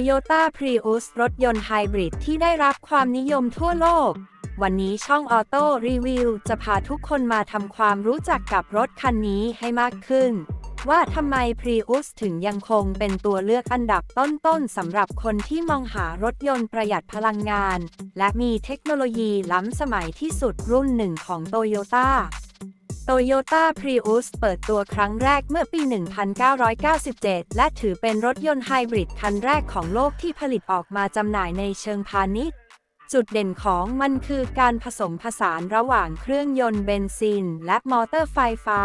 Toyota Prius รถยนต์ไฮบริดที่ได้รับความนิยมทั่วโลก วันนี้ช่องออโต้รีวิวจะพาทุกคนมาทำความรู้จักกับรถคันนี้ให้มากขึ้น ว่าทำไม Prius ถึงยังคงเป็นตัวเลือกอันดับต้นๆสำหรับคนที่มองหารถยนต์ประหยัดพลังงาน และมีเทคโนโลยีล้ำสมัยที่สุดรุ่นหนึ่งของ Toyota Toyota Prius เปิดตัวครั้งแรกเมื่อปี 1997 และถือเป็นรถยนต์ไฮบริดคันแรกของโลกที่ผลิตออกมาจำหน่ายในเชิงพาณิชย์ จุดเด่นของมันคือการผสมผสานระหว่างเครื่องยนต์เบนซิน และมอเตอร์ไฟฟ้า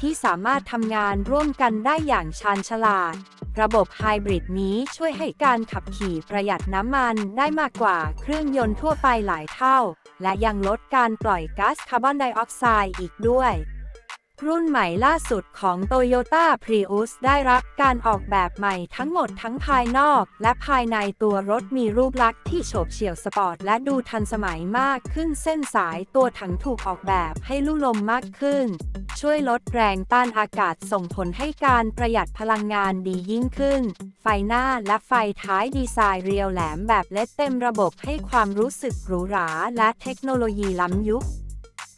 ที่สามารถทำงานร่วมกันได้อย่างชาญฉลาด ระบบไฮบริดนี้ช่วยให้การขับขี่ประหยัดน้ำมันได้มากกว่าเครื่องยนต์ทั่วไปหลายเท่า และยังลดการปล่อยก๊าซคาร์บอนไดออกไซด์อีกด้วย รุ่นใหม่ล่าสุดของ Toyota Prius ได้รับการออกแบบใหม่ทั้งหมดทั้งภายนอกและภายในตัวรถมีรูปลักษณ์ที่โฉบเฉี่ยวสปอร์ตและดูทันสมัยมากขึ้นเส้นสายตัวถังถูกออกแบบให้ลู่ลมมากขึ้น ช่วยลดแรงต้านอากาศส่งผลให้การประหยัดพลังงานดียิ่งขึ้น ไฟหน้าและไฟท้ายดีไซน์เรียวแหลมแบบเล็ดเต็มระบบให้ความรู้สึกหรูหราและเทคโนโลยีล้ำยุค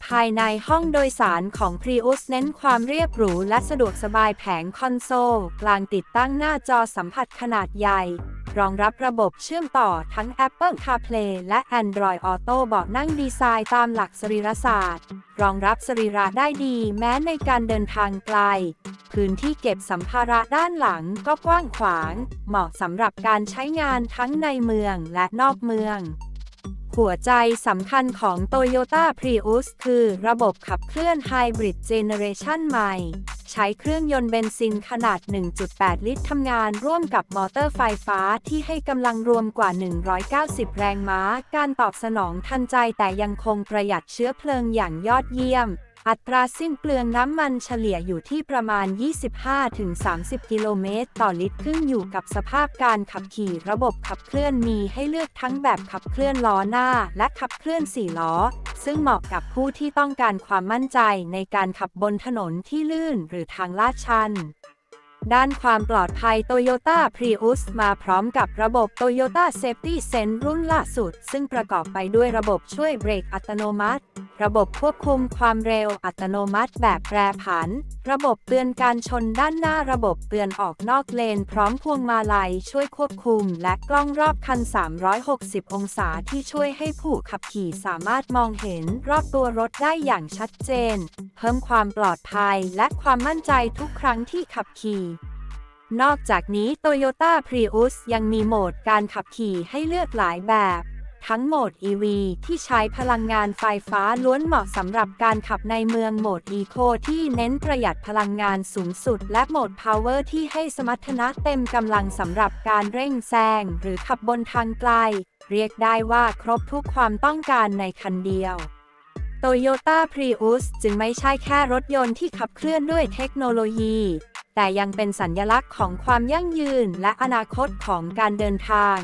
ภายในห้องโดยสารของ Prius เน้นความเรียบหรูและสะดวกสบายแผงคอนโซล กลางติดตั้งหน้าจอสัมผัสขนาดใหญ่ รองรับระบบเชื่อมต่อทั้ง Apple CarPlay และ Android Auto เบาะนั่งดีไซน์ตามหลักสรีรศาสตร์ รองรับสรีระได้ดีแม้ในการเดินทางไกล พื้นที่เก็บสัมภาระด้านหลังก็กว้างขวาง เหมาะสำหรับการใช้งานทั้งในเมืองและนอกเมือง หัวใจสำคัญของ Toyota Prius คือระบบขับเคลื่อน Hybrid Generation ใหม่ ใช้เครื่องยนต์เบนซินขนาด 1.8 ลิตรทำงานร่วมกับมอเตอร์ไฟฟ้าที่ให้กำลังรวมกว่า 190 แรงม้า การตอบสนองทันใจแต่ยังคงประหยัดเชื้อเพลิงอย่างยอดเยี่ยม อัตราสิ้นเปลืองน้ำมันเฉลี่ยอยู่ที่ประมาณ 25-30 กิโลเมตร ต่อลิตรขึ้นอยู่กับสภาพการขับขี่ระบบขับเคลื่อนมีให้เลือกทั้งแบบขับเคลื่อนล้อหน้า และขับเคลื่อน4ล้อ ซึ่งเหมาะกับผู้ที่ต้องการความมั่นใจในการขับบนถนนที่ลื่นหรือทางลาดชันด้านความปลอดภัย Toyota Prius มาพร้อมกับระบบ Toyota Safety Sense รุ่นล่าสุด ซึ่งประกอบไปด้วยระบบช่วยเบรกอัตโนมัติ ระบบควบคุมความเร็วอัตโนมัติแบบแปรผัน ระบบเตือนการชนด้านหน้าระบบเตือนออกนอกเลน พร้อมพวงมาลัยช่วยควบคุม และกล้องรอบคัน 360 องศาที่ช่วยให้ผู้ขับขี่สามารถมองเห็นรอบตัวรถได้อย่างชัดเจน เพิ่มความปลอดภัยและความมั่นใจทุกครั้งที่ขับขี่นอกจากนี้ Toyota Prius ยังมีโหมดการขับขี่ให้เลือกหลายแบบ ทั้งโหมด EV ที่ใช้พลังงานไฟฟ้าล้วนเหมาะสำหรับการขับในเมืองโหมด Eco ที่เน้นประหยัดพลังงานสูงสุด และโหมด Power ที่ให้สมรรถนะเต็มกำลังสำหรับการเร่งแซงหรือขับบนทางไกล เรียกได้ว่าครบทุกความต้องการในคันเดียว Toyota Prius จึงไม่ใช่แค่รถยนต์ที่ขับเคลื่อนด้วยเทคโนโลยี แต่ยังเป็นสัญญลักษณ์ของความยั่งยืนและอนาคตของการเดินทาง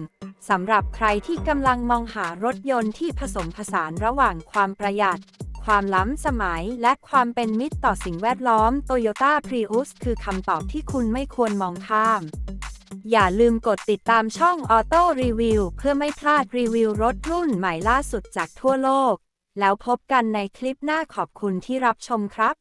สำหรับใครที่กำลังมองหารถยนต์ที่ผสมผสานระหว่างความประหยัด ความล้ำสมัย และความเป็นมิตรต่อสิ่งแวดล้อม Toyota Prius คือคำตอบที่คุณไม่ควรมองข้าม อย่าลืมกดติดตามช่อง Auto Review เพื่อไม่พลาดรีวิวรถรุ่นใหม่ล่าสุดจากทั่วโลก แล้วพบกันในคลิปหน้าขอบคุณที่รับชมครับ